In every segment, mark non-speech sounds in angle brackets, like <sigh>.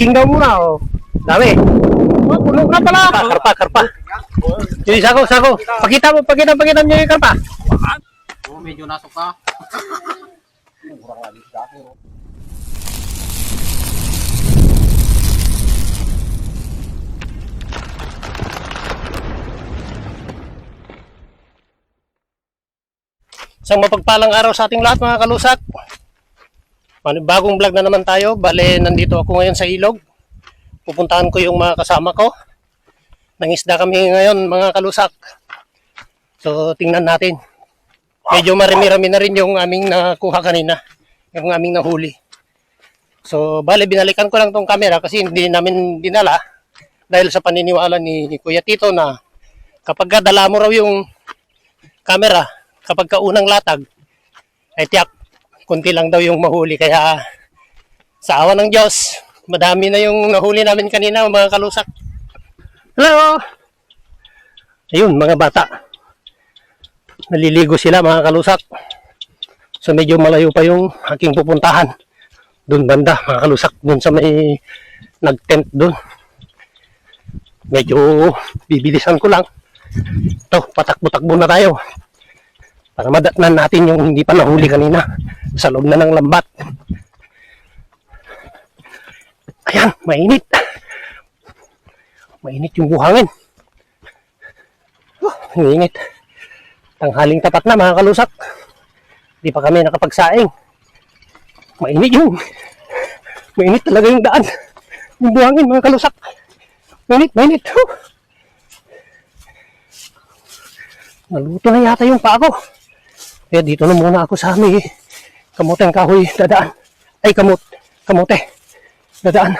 Fishing daw muna, oh. Dami. Oh, puno na pala. Karpa, karpa. Yung sako, sako. Pakita mo, pakita, pakita niyo yung karpa. Oh, medyo nasok ka. Isang mapagpalang araw sa ating lahat mga kalusak. Bagong vlog na naman tayo. Bale, nandito ako ngayon sa ilog. Pupuntahan ko yung mga kasama ko. Nangisda kami ngayon mga kalusak. So, tingnan natin. Medyo marami-rami na rin yung aming nakuha kanina. Yung aming nahuli. So, bale, binalikan ko lang tong camera kasi hindi namin dinala dahil sa paniniwala ni Kuya Tito na kapag dala mo raw yung camera, kapag kaunang latag, ay tiyak, kunti lang daw yung mahuli. Kaya sa awa ng Diyos, madami na yung nahuli namin kanina, mga kalusak. Hello! Ayun, mga bata. Naliligo sila, mga kalusak. So medyo malayo pa yung aking pupuntahan. Doon banda, mga kalusak. Doon sa may nag-tent doon. Medyo bibilisan ko lang. Ito, patakbo-takbo na tayo para madatnan natin yung hindi pa nahuli kanina sa loob na ng lambat. Ayan, mainit. Mainit yung buhangin. Oh, mainit. Tanghaling tapat na mga kalusak. Hindi pa kami nakapagsaing. Mainit yung mainit talaga yung daan. Yung buhangin mga kalusak. Mainit, mainit. Huh. Naluto na yata yung paa ko. Kaya dito na muna ako sa may kamoteng kahoy dadaan. Ay, kamot, kamote. Dadaan.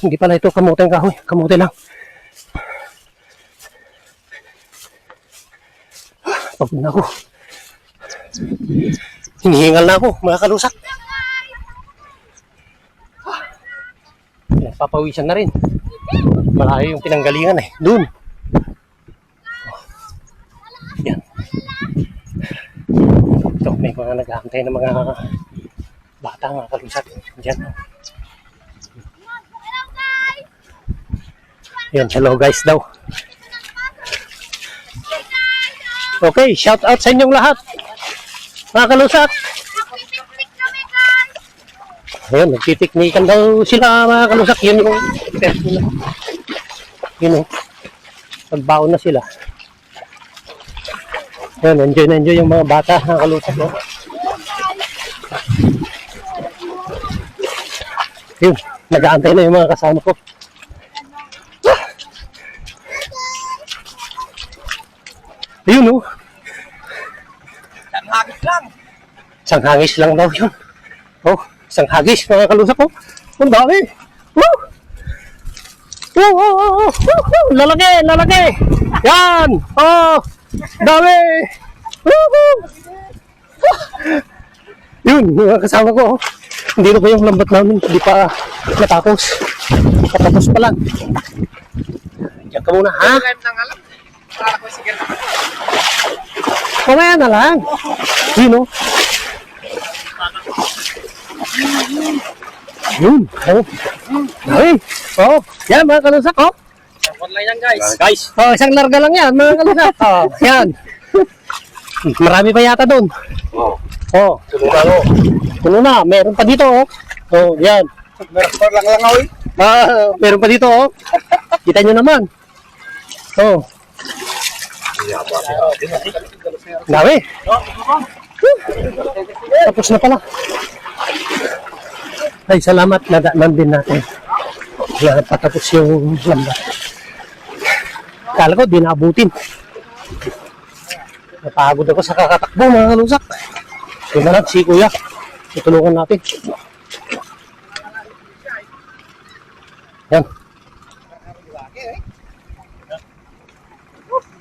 Hindi pala ito kamoteng kahoy. Kamote lang. Pagod na ako. Hinihingal na ako, mga kalusak. Ah, Papawisan na rin. Malayo yung pinanggalingan eh. Doon. Yan. Ito, may mga naghahantay ng mga bata, mga kalusat. Diyan. Yan, hello guys daw. Okay, shout out sa inyong lahat. Mga kalusat. Ayun, nagtitiknikan daw sila mga kalusak. Yun yung test nila. Yun yung pagbaon na sila. Yan, enjoy na enjoy yung mga bata mga kalusak. No? Yun, nag-aantay na yung mga kasama ko. Ayun oh. Hagis lang. Isang hagis lang daw yun. Oh, isang hagis mga kalusak ko. Ang dami. Woo! Woo, woo, woo, woo, woo, lalaki, lalaki. Yan. Oh, dami. Woo, woo. Yun, mga kasama ko. oh. Hindi na pa yung lambat namin. Hindi pa natapos. Patapos pa lang. Diyan ka muna, ha? Mamaya na lang. Yun, oh. Yun. Oh. Dami. Oh. Yan, mga kalusak, oh. Online yan guys. Guys. Oh, isang larga lang yan, mga kalusak. <laughs> Oh, yan. Marami pa yata doon. Oh. Oh. Tumalo. Puno na. Meron pa dito, oh. Oh, yan. Meron pa lang lang oy. Ah, meron pa dito, oh. Kita nyo naman. Oh. Dami. Tapos na pala. Ay, salamat. Nadaanan din natin. Na patapos yung lambat. Kala ko, di naabutin. Napagod ako sa kakatakbo, mga kalusak. Lang, si Kuya. Tutulungan natin. Yan.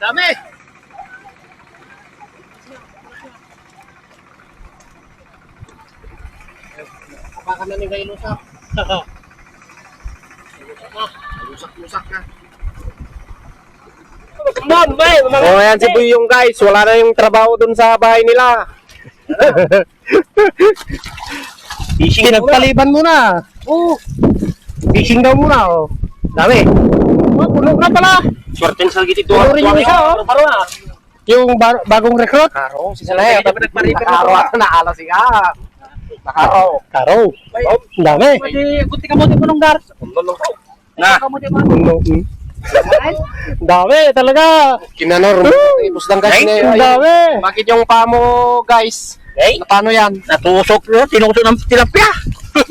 Dami. Baka na ni Gailo <laughs> sa. Lusak-lusak na. Come bay! Oh, ayan si Buyong guys. Wala na yung trabaho dun sa bahay nila. Fishing nagpaliban mo na. Oh. Fishing daw muna, oh. Dami. Oh, puno na pala. Swerte sa gitid Puno rin yung isa, oh. Na. Yung ba- bagong recruit. Karo, si Salay. Karo. Karo, naala siya. Nakaro. Karo. Ang dami. Buti ka mo di punong gar. Na. Puno. mm. Ang dami talaga. Kinanor. Ipos lang guys. Ay, ang dami. Bakit yung pamo guys? Eh, Na paano yan? natusok yun, tinusok ng tilapia.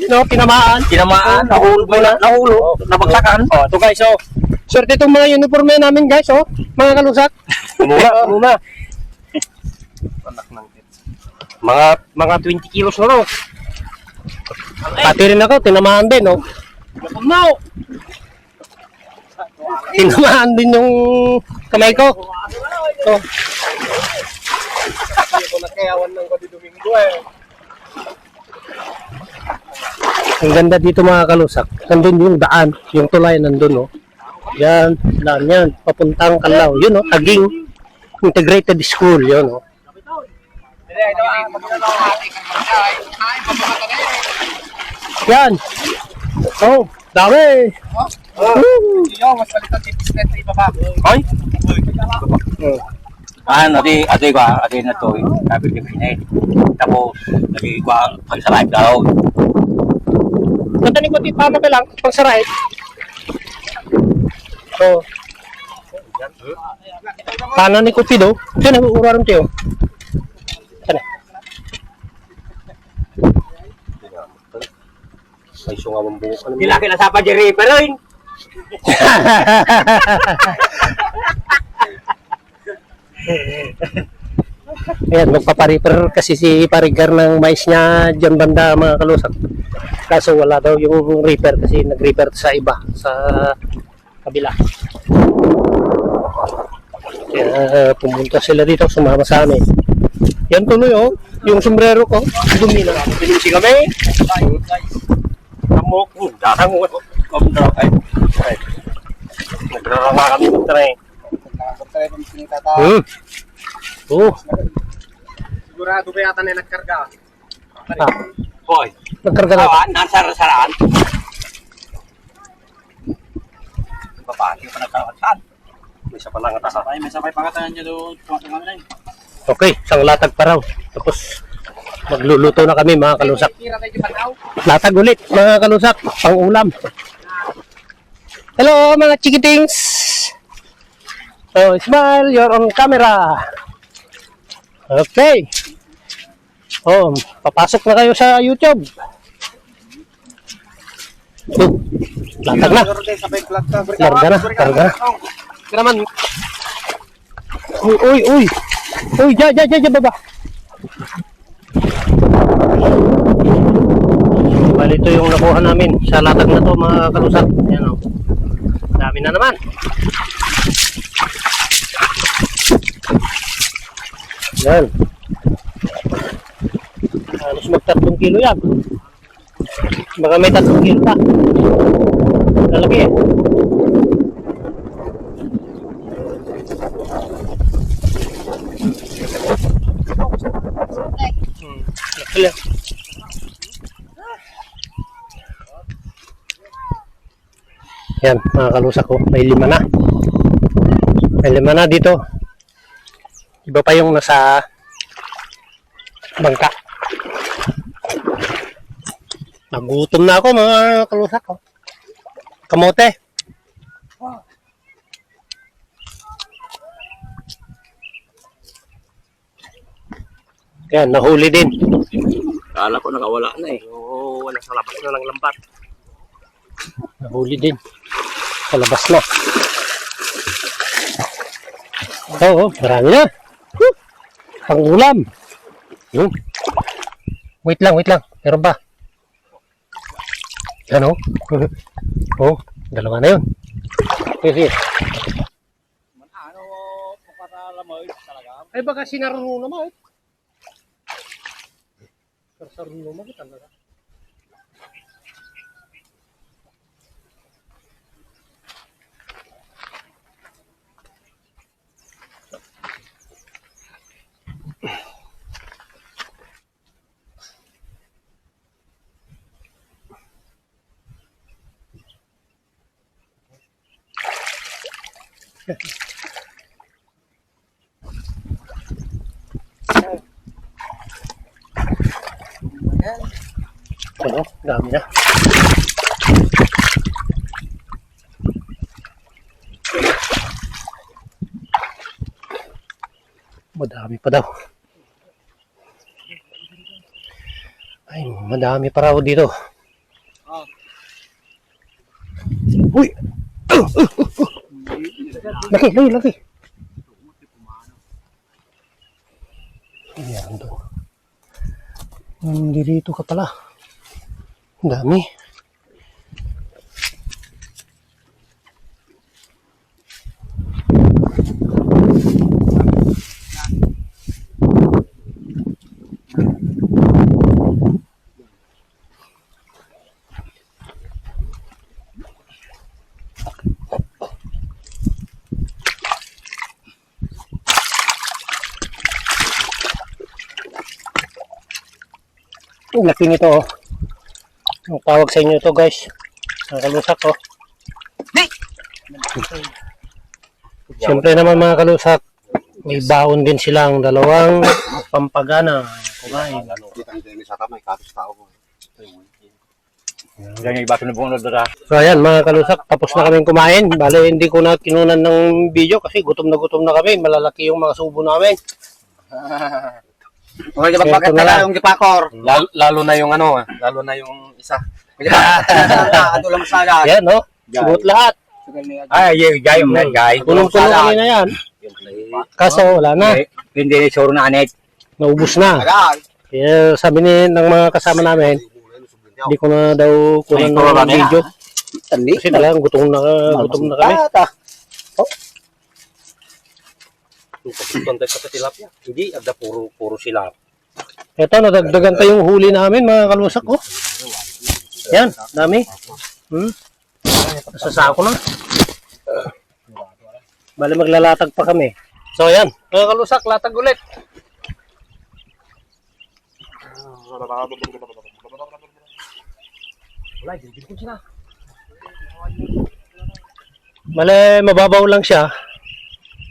No, tinamaan. Tinamaan, nahulog mo na, nahulog, nabagsakan. Oh, ito guys, oh. Swerte itong mga uniforme namin guys, oh. Mga kalusak. Muna, <laughs> muna. Mga mga 20 kilos na no. Pati rin ako, tinamaan din, oh. No. Tinamaan din yung kamay ko. Oh. Ako nakayawan ng Kodi Domingo eh. Ang ganda dito mga kalusak. Nandun yung daan, yung tulay nandun, oh. Yan, daan yan. Papuntang Kalaw. Yun, oh. Taging Integrated School, yun, oh. Yan. Oh, dami. Hoy. Ano, adi, adi ko, adi na to, sabi ko pinay. Tapos, lagi ko, pag sa live daw, Ganda ni Kutit, paano ka lang? Pang saray. Oh. Paano ni Kutit, oh? Ito na, uraran tayo. Ito na. Ay, sungawang buhok ka naman. Nila kinasapa Jerry pa rin. <laughs> Ayan, magpapariper kasi si parigar ng mais niya dyan banda mga kalusak. Kaso wala daw yung reaper kasi nag-reaper sa iba, sa kabila. Kaya pumunta sila dito, sumama sa amin. Yan tuloy oh, yung sombrero ko, dumi na. Pinisi kami. Kamok, darang mo. Kamdra, ay. Nagrarama kami ng tray. Hmm. Oh, Sigurado ba yata na nagkarga? ah, Boy, nagkarga na. kawan, nasar-saraan. Babati pa nagkawasan. May isa pa lang atasa. Ay, may sabay pangatangan niya doon. Pangatangan na yun. Okay, isang latag pa raw. Tapos magluluto na kami mga kalusak. Latag ulit mga kalusak, pang ulam. Hello mga chikitings! So, smile, you're on camera. Okay. Oh, papasok na kayo sa YouTube. Oh, latag na. Larga na, larga na. Naman, Uy, uy, uy. Uy, ja, ja, ja, baba. Bali, ito yung nakuha namin sa latag na to, mga kalusap. Yan o. Dami na naman. Yan. Halos mag tatlong kilo yan. Baka may tatlong kilo pa. Lalaki eh. Laki lang. Yan, mga kalusak ko. May lima na. May lima na dito. Iba pa yung nasa bangka. Nagutom na ako mga kalusak ko. Kamote. Yan, nahuli din. Kala ko nakawala na eh. Oo, wala sa labas na ng lambat. Nahuli din. Sa labas na. Oo, marami na. Whew! Pangulam. Yun. Wait lang, wait lang. Meron ba? Yan o. <laughs> oh, dalawa na yun. Sige, sige. Ay, baka sinarunong naman eh. Sarunong naman talaga. Ano, dami na. Madami pa daw. Ay, madami pa raw dito. Uy! Laki, laki, laki. Ayan to. Nandito ka pala. Ang dami. Laki nito oh. Ang tawag sa inyo to guys. Ang kalusak oh. Siyempre naman mga kalusak, may baon din silang dalawang pampagana. Kumain. So ayan mga kalusak, tapos na kaming kumain. Bale hindi ko na kinunan ng video kasi gutom na gutom na kami. Malalaki yung mga subo namin. <laughs> Okay, Ito bakit na lang. na yung gipakor? Lalo, lalo na yung ano, lalo na yung isa. Ano lang <laughs> sana. Ayan no, sugot lahat. Ay, yung gay, yung gay. Punong-puno kami na yan. Kaso wala na, Hindi ni sure na anet. naubos na. Kaya sabi ni ng mga kasama namin, hindi ko na daw kunan ng na video. Tandi. Kasi talagang gutom na, gutom na kami. Bata. Kontay sa tilapia. Hindi, ada puro puro sila. Ito, nadagdagan pa yung huli namin, mga kalusak ko. Yan, dami. Hmm? Nasa sako na. Bali maglalatag pa kami. So, yan. Mga kalusak, latag ulit. Bale, mababaw lang siya.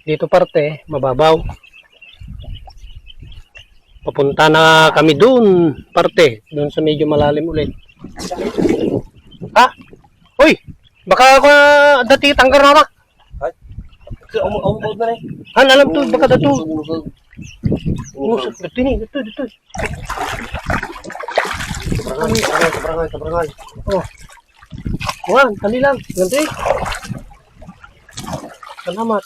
Dito parte, mababaw. Papunta na kami doon, parte. Doon sa medyo malalim ulit. Ha? Uy! Baka ako dati tanggar na ba? Umubod na rin. Han, alam to, baka dato. Usap, dito ni, dito, dito. Tabrangay, tabrangay, tabrangay. Oh. Juan, dali lang. Ganito eh. Salamat.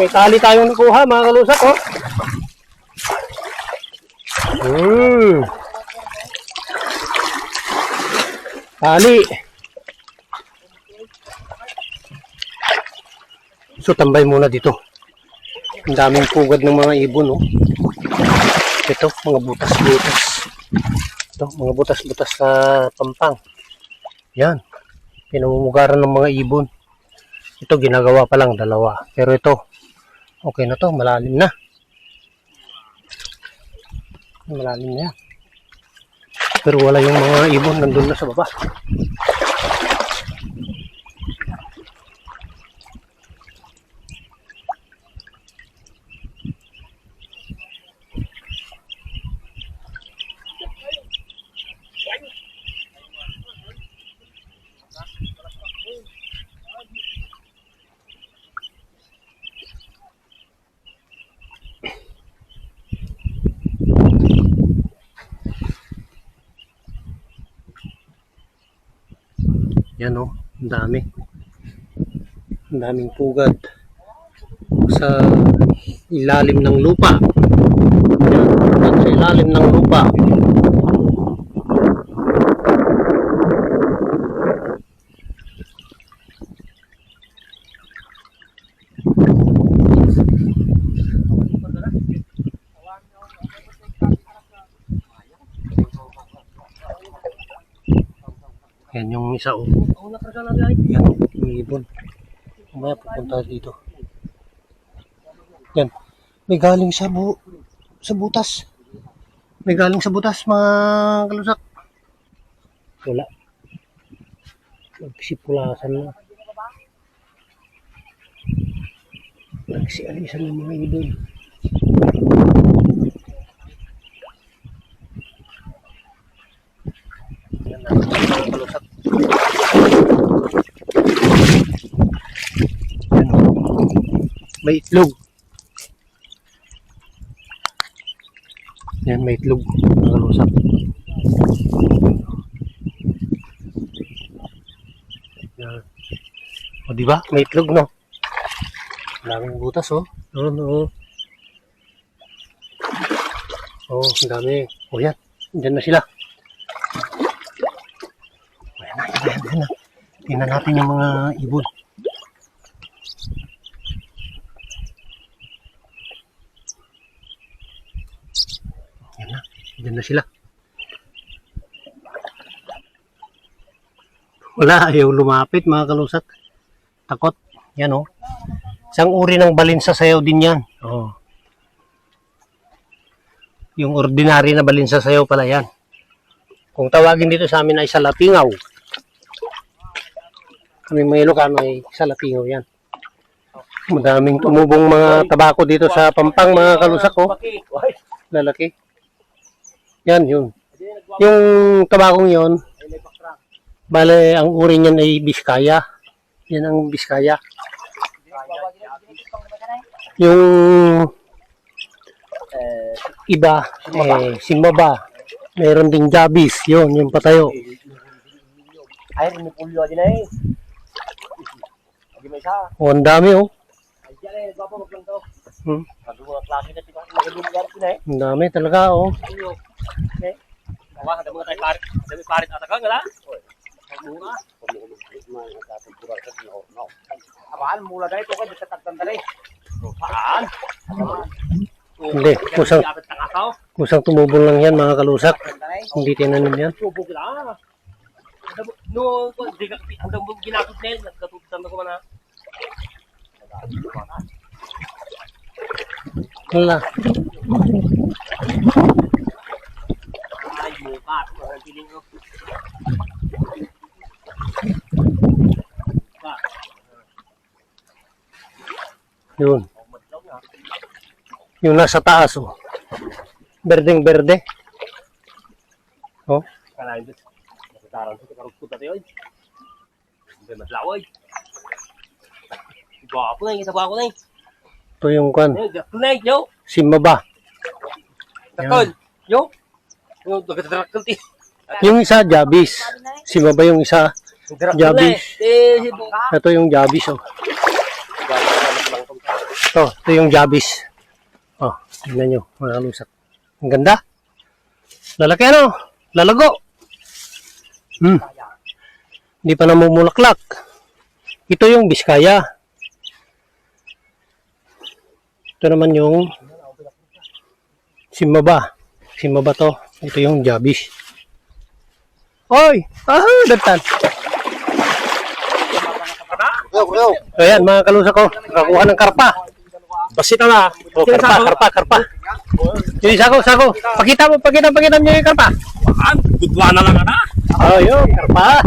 May tali tayong nakuha, mga kalusak, oh. Hmm. Tali. So, tambay muna dito. Ang daming pugad ng mga ibon, oh. Ito, mga butas-butas. Ito, mga butas-butas na pampang. Yan. Pinamumugaran ng mga ibon. Ito, ginagawa pa lang, dalawa. Pero ito, okay na to, malalim na. Malalim na yan. Pero wala yung mga ibon, nandun na sa baba. Yan oh, ang dami. Ang daming pugad sa ilalim ng lupa. Yan, sa ilalim ng lupa. Yan yung isa oh. Yan, yung ibon. Mamaya pupunta dito. Yan. May galing sa bu sa butas. May galing sa butas mga kalusak. Wala. Nagsipulasan na. Nagsialisan ng mga idol. Yan na, mga kalusat. Yan o. May itlog. Yan, may itlog. Mga kalusat. Yan. O, di ba? May itlog, no? Daming butas, oh. Doon, oh. Oh, ang dami. Oh, yan. Diyan na sila. Ayan na, ayan na. Tingnan natin yung mga ibon. Diyan na sila. Wala, ayaw lumapit mga kalusat. Takot. Yan, oh. Isang uri ng balinsa sayaw din yan. Oh. Yung ordinary na balinsa sayaw pala yan. Kung tawagin dito sa amin ay salapingaw. Kami mga Ilocano ay salapingaw yan. Madaming tumubong mga tabako dito sa Pampang mga kalusak ko. Lalaki. Yan, yun. Yung tabakong yun, bale ang uri niyan ay Biskaya. Yan ang Biskaya. Yung iba, eh, Simbaba. Meron ding Jabis. Yun, yung patayo. Ay, rin may pulyo din eh. Lagi may isa. O, ang dami oh. Ay, dyan eh, maglang to. Hmm. Mga klase na lugar ko na eh. Ang dami talaga oh. Ayo. Okay. Wah, ada mga tayo parit. Ada may parit ata ka, ngala? Mura. Abaan, mula dahil ito ka, di ka tagdan dali. Saan? Hindi, kusang, na kusang tumubol lang yan mga kalusak. Hindi tinanim yan. Subo ka lang. No, mo ginakot na yun, nagkatutusan na ko ha. Wala. Ay, muka. Ang piling Yun. Yung nasa taas oh. Berdeng berde. Oh. Kalahin doon. Nasitaran ko, karong puta tayo. Hindi madlaw ay. Gwapo na, kita ba ako na eh. Ito yung na eh, yo. Simbaba. Takon. Yo. Yo, dagat-dagat ti. Yung isa, Jabis. Simbaba yung isa. Jabis. Eh, Ito yung Jabis oh. Ito, ito yung Jabis. Oh, tingnan nyo. Mga kalusak. Ang ganda. Lalaki ano? Lalago. Hmm. Hindi pa namumulaklak. Ito yung Biskaya. Ito naman yung Simaba. Simaba to. Ito yung Jabis. Oy! Ah, dagtan. So yan, mga kalusa ko. Nakakuha ng karpa. Basita na. Oh, karpa, karpa, karpa. Yung sako, sako. Pakita mo, pakita, pakita nyo yung karpa. An, gudwa na lang ana. Oh, yun, karpa.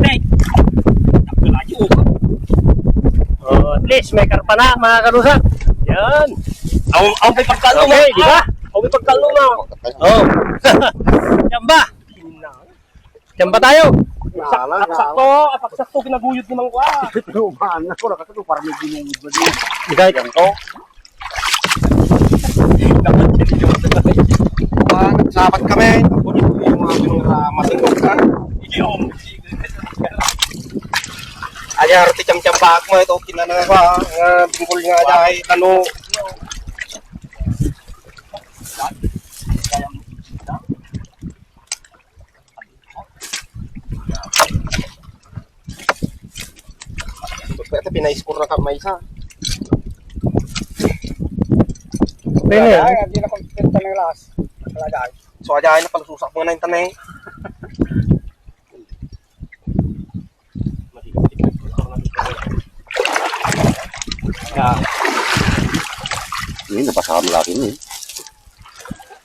Yun. Oh, at least may karpa na, mga kalusa. Yan. Ang ang may pagkalo mo. Okay, di ba? Ang may pagkalo mo. Oh. <laughs> Yan ba? Yan ba tayo? Apak-sakto, apak-sakto ginaguyod ni Mang Kwa. Kahit ganito. Sabat kami. Yung mga pinura-masingkog ka. Aya roti cam-cam bak mo ito kinana ko nga bingkol nga dai ano Pwede pinay-score na kamay sa. Pwede yan. Hindi na kontenta ng las. Kalagay. So aja na palususak mo na yung tanay. Ini napasama lagi ni.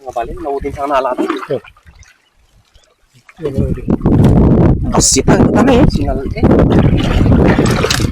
Nga balin, naudin sa nalatan. Yan yung uli. Kasita, tanay. Sinal eh.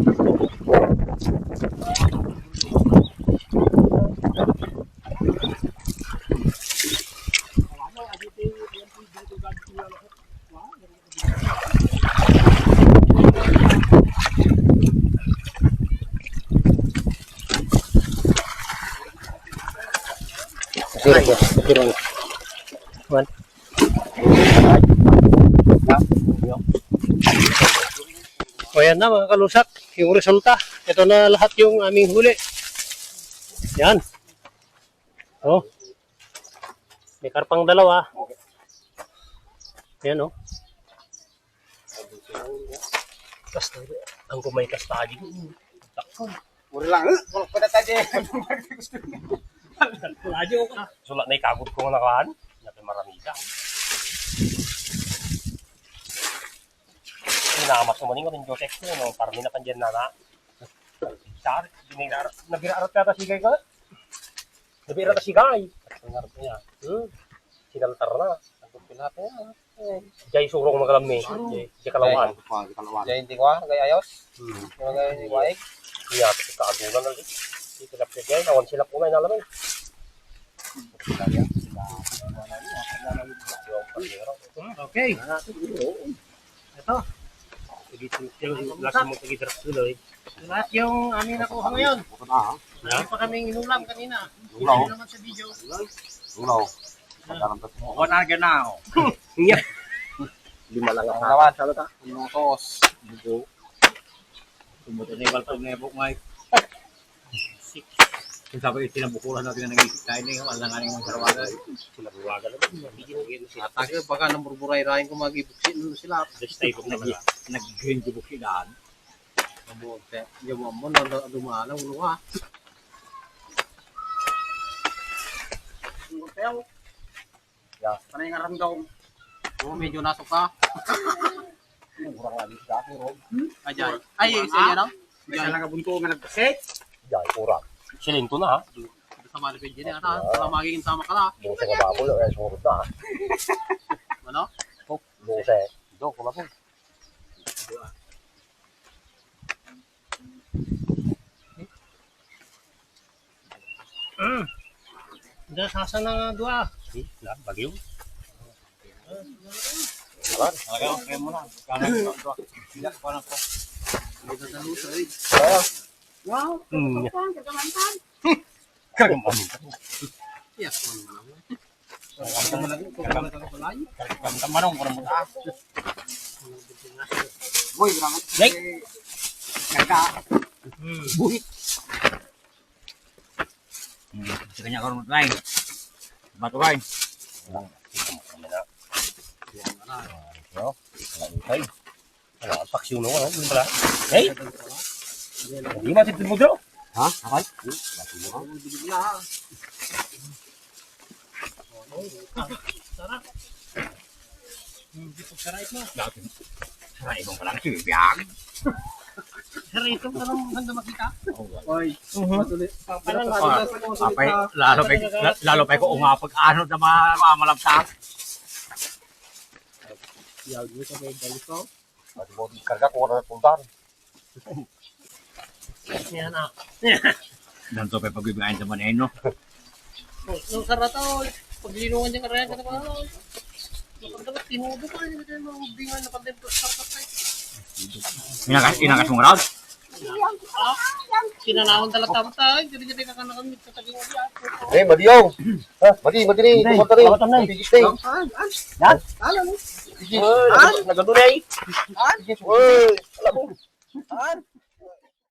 O yan na mga kalusak, yung resulta. Ito na lahat yung aming huli. Yan. Oh. May karpang dalawa. Yan oh. Kasta, ang kumay kasta di. Mura lang. Wala pa na tayo. Lagi <laughs> ko ka. Sulat na ikagod ko nga nakaan. Natin marami ka. Inamas mo maning ko ng Joseph ko, no? Parang minapandiyan na na. Sari, binigara. Nabiraarat ka si Gay ka? Nabiraarat si Gay. Nangarap niya. Hmm. Sinaltar na. Pinata niya. Jay surong magalami. Jay, Jay kalawan. Jadi hindi ko gaya ayos. Hmm. Yung gaya ni Waik. Iya, kasi kaadunan na rin. Hindi sila pwede. Nawan sila po na inalamin. Okay. Ito. Lasa mo pag-idrap tuloy. Lahat yung amin nakuha ngayon. Marami pa kaming inulam kanina. Hindi naman sa video. Wala na ganaw. Lima lang Ang lawan, salo ta. Yung tos. Sumunod na yung balpag na yung ngay. Kung sabi yung tinabukulan natin na nag-isip tayo na yung wala nga yung sarawaga. Sila buwaga naman. Bigyan sila. Atake baka nang burburay-rayin ko magibuksin ano sila. This type of nag Nag-green tibok silaan. Mabuti. Yung mo no dumala ulo ka. Ya, panay nga ramdaw. Oh, medyo nasok ka. Kurang lagi sa akin, Rob. Ajay. Ay, isa yan ah. May talaga bunto nga nagpasit. Yan, kurang. Silinto na ha. Sa malipid din ata. Sa magiging sama ka na. Busa nga babol, eh, sumurot na ha. <laughs> Ano? Busa eh. Do, kula po. Hmm. Diyan sasa na nga dua. Eh, lahat bagyo. Talaga, kaya mo na. Kanan ko. Hindi, kanan ko. Medyo nalusay. Hmm. Kagaman. Yes, ano naman. Ang malaki ko kung ano ka layo. Kamanong, kurang mo taas. Boy, grabe. Like. Kaka. Hmm. Buhit. Hmm, sa kanya karon lain. Bato kain. Ay. Ano, ang paksyon mo, ano? Hindi pala. Hey! Hindi matitid mo dito. Ha? Akal? Sarap. Hindi po saray mo. Saray mo pala si Biyag. Saray ito, parang hanggang makita. Oy. Parang lalo pa lalo pa ko umapag ano na mga malabsak. Yag mo sa may balito. Pati mo karga ko na puntan. Yan <laughs> na. Nanto pa pagbibigayan sa maneno. Nung sarata, paglinungan niya karaya ka na pa. Napagdagat, tinudo ko rin. Hindi mo ubingan na pandempo sa sarata. Inakas inakas mo raw. Sinanahon talaga tama tayo. Jadi-jadi ka ka nakamit sa taging uliya. Eh, Madiyaw. Ha, Madi, Madi rin. Kumanta rin. Kumanta rin. Bigis rin. Yan. Bigis. Nagadunay. Uy, alam mo.